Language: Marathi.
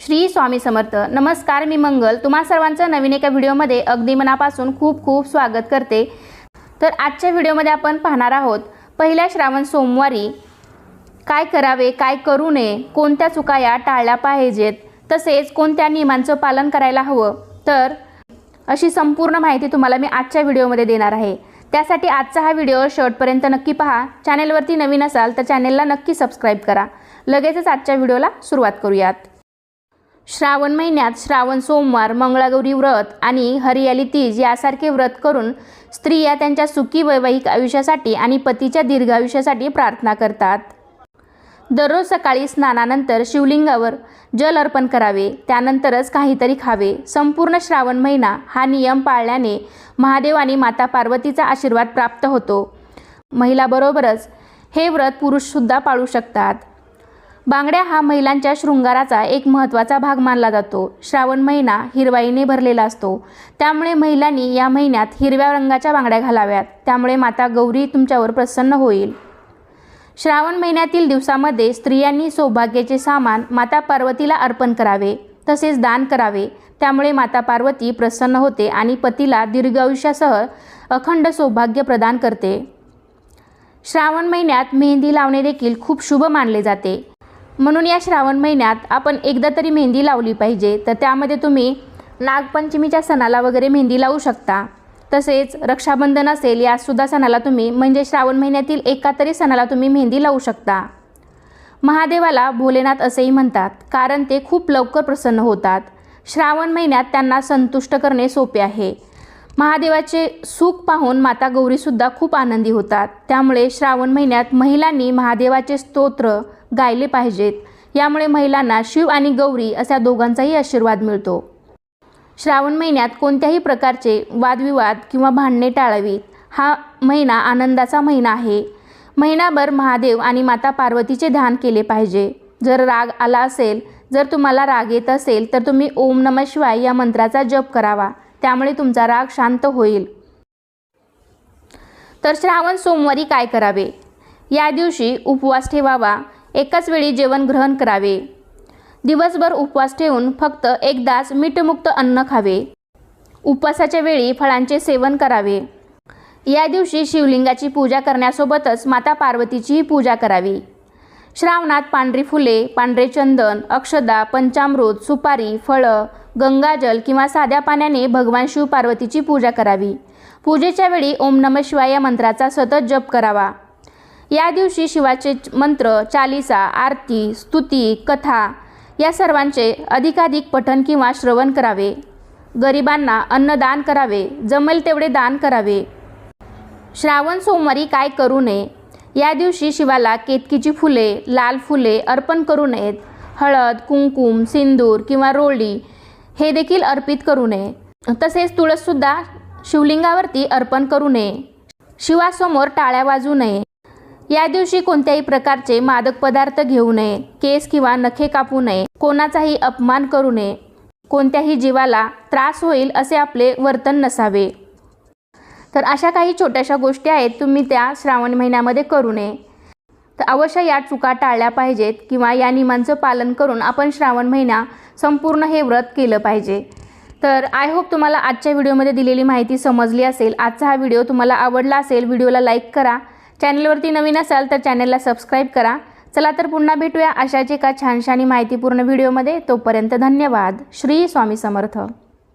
श्री स्वामी समर्थ. नमस्कार मी मंगल. तुम्हा सर्वांचं नवीन एका व्हिडिओमध्ये अगदी मनापासून खूप खूप स्वागत करते. तर आजच्या व्हिडिओमध्ये आपण पाहणार आहोत पहिल्या श्रावण सोमवारी काय करावे काय करू नये कोणत्या चुका या टाळल्या पाहिजेत तसेच कोणत्या नियमांचं पालन करायला हवं तर अशी संपूर्ण माहिती तुम्हाला मी आजच्या व्हिडिओमध्ये देणार आहे. त्यासाठी आजचा हा व्हिडिओ शेवटपर्यंत नक्की पहा. चॅनेलवरती नवीन असाल तर चॅनेलला नक्की सबस्क्राईब करा. लगेचच आजच्या व्हिडिओला सुरुवात करूयात. श्रावण महिन्यात श्रावण सोमवार मंगळागौरी व्रत आणि हरियाली तीज यासारखे व्रत करून स्त्रिया त्यांच्या सुखी वैवाहिक आयुष्यासाठी आणि पतीच्या दीर्घ आयुष्यासाठी प्रार्थना करतात. दररोज सकाळी स्नानानंतर शिवलिंगावर जल अर्पण करावे. त्यानंतरच काहीतरी खावे. संपूर्ण श्रावण महिना हा नियम पाळल्याने महादेव आणि माता पार्वतीचा आशीर्वाद प्राप्त होतो. महिलाबरोबरच हे व्रत पुरुषसुद्धा पाळू शकतात. बांगड्या हा महिलांच्या शृंगाराचा एक महत्त्वाचा भाग मानला जातो. श्रावण महिना हिरवाईने भरलेला असतो. त्यामुळे महिलांनी या महिन्यात हिरव्या रंगाच्या बांगड्या घालाव्यात. त्यामुळे माता गौरी तुमच्यावर प्रसन्न होईल. श्रावण महिन्यातील दिवसामध्ये स्त्रियांनी सौभाग्याचे सामान माता पार्वतीला अर्पण करावे तसेच दान करावे. त्यामुळे माता पार्वती प्रसन्न होते आणि पतीला दीर्घ आयुष्यासह अखंड सौभाग्य प्रदान करते. श्रावण महिन्यात मेहंदी लावणे देखील खूप शुभ मानले जाते. म्हणून या श्रावण महिन्यात आपण एकदा तरी मेहंदी लावली पाहिजे. तर त्यामध्ये तुम्ही नागपंचमीच्या सणाला वगैरे मेहंदी लावू शकता. तसेच रक्षाबंधन असेल यासुद्धा सणाला तुम्ही म्हणजे श्रावण महिन्यातील एका तरी सणाला तुम्ही मेहंदी लावू शकता. महादेवाला भोलेनाथ असेही म्हणतात कारण ते खूप लवकर प्रसन्न होतात. श्रावण महिन्यात त्यांना संतुष्ट करणे सोपे आहे. महादेवाचे सुख पाहून माता गौरीसुद्धा खूप आनंदी होतात. त्यामुळे श्रावण महिन्यात महिलांनी महादेवाचे स्तोत्र गायले पाहिजेत. यामुळे महिलांना शिव आणि गौरी अशा दोघांचाही आशीर्वाद मिळतो. श्रावण महिन्यात कोणत्याही प्रकारचे वादविवाद किंवा भांडणे टाळावीत हा महिना आनंदाचा महिना आहे. महिनाभर महादेव आणि माता पार्वतीचे ध्यान केले पाहिजे. जर राग आला असेल जर तुम्हाला राग येत असेल तर तुम्ही ओम नम शिवाय या मंत्राचा जप करावा. त्यामुळे तुमचा राग शांत होईल. तर श्रावण सोमवारी काय करावे? या दिवशी उपवास ठेवावा. एकाच वेळी जेवण ग्रहण करावे. दिवसभर उपवास ठेवून फक्त एकदाच मीठमुक्त अन्न खावे. उपवासाच्या वेळी फळांचे सेवन करावे. या दिवशी शिवलिंगाची पूजा करण्यासोबतच माता पार्वतीचीही पूजा करावी. श्रावणात पांढरी फुले पांढरे चंदन अक्षदा पंचामृत सुपारी फळं गंगाजल किंवा साध्या पाण्याने भगवान शिव पार्वतीची पूजा करावी. पूजेच्या वेळी ओम नम शिवाय या मंत्राचा सतत जप करावा. या दिवशी शिवाचे मंत्र चालिसा आरती स्तुती कथा या सर्वांचे अधिकाधिक पठन किंवा श्रवण करावे. गरिबांना अन्नदान करावे. जमेल तेवढे दान करावे. श्रावण सोमवारी काय करू नये? या दिवशी शिवाला केतकीची फुले लाल फुले अर्पण करू नयेत. हळद कुंकुम सिंदूर किंवा रोळी हे देखील अर्पित करू नये. तसेच तुळससुद्धा शिवलिंगावरती अर्पण करू नये. शिवासमोर टाळ्या वाजू नये. या दिवशी कोणत्याही प्रकारचे मादक पदार्थ घेऊ नये केस किंवा नखे कापू नये कोणाचाही अपमान करू नये. कोणत्याही जीवाला त्रास होईल असे आपले वर्तन नसावे. तर अशा काही छोट्याशा गोष्टी आहेत तुम्ही त्या श्रावण महिन्यामध्ये करू नये. तर अवश्य या चुका टाळल्या पाहिजेत किंवा या नियमांचं पालन करून आपण श्रावण महिना संपूर्ण हे व्रत केलं पाहिजे. तर आय होप तुम्हाला आजच्या व्हिडिओमध्ये दिलेली माहिती समजली असेल. आजचा हा व्हिडिओ तुम्हाला आवडला असेल व्हिडिओला लाईक करा. चॅनलवरती नवीन असाल तर चॅनलला सबस्क्राईब करा. चला तर पुन्हा भेटूया अशाच एका छानशानी माहितीपूर्ण व्हिडिओमध्ये. तोपर्यंत धन्यवाद. श्री स्वामी समर्थ.